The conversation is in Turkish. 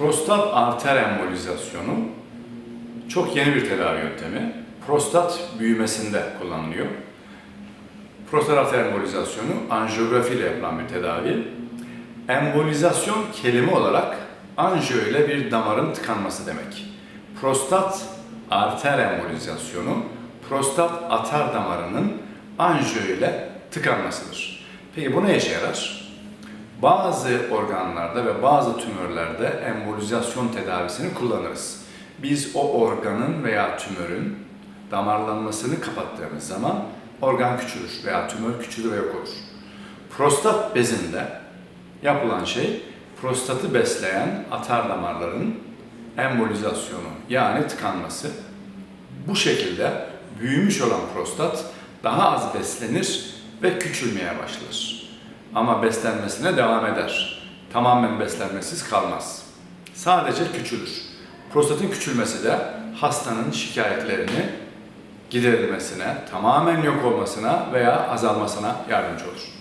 Prostat arter embolizasyonu çok yeni bir tedavi yöntemi. Prostat büyümesinde kullanılıyor. Prostat arter embolizasyonu anjiyografi ile yapılan bir tedavi. Embolizasyon kelime olarak anjiyo ile bir damarın tıkanması demek. Prostat arter embolizasyonu prostat atar damarının anjiyo ile tıkanmasıdır. Peki bu ne işe yarar? Bazı organlarda ve bazı tümörlerde embolizasyon tedavisini kullanırız. Biz o organın veya tümörün damarlanmasını kapattığımız zaman organ küçülür veya tümör küçülür ve yok olur. Prostat bezinde yapılan şey prostatı besleyen atar damarların embolizasyonu yani tıkanması. Bu şekilde büyümüş olan prostat daha az beslenir ve küçülmeye başlar. Ama beslenmesine devam eder. Tamamen beslenmesiz kalmaz. Sadece küçülür. Prostatın küçülmesi de hastanın şikayetlerini giderilmesine, tamamen yok olmasına veya azalmasına yardımcı olur.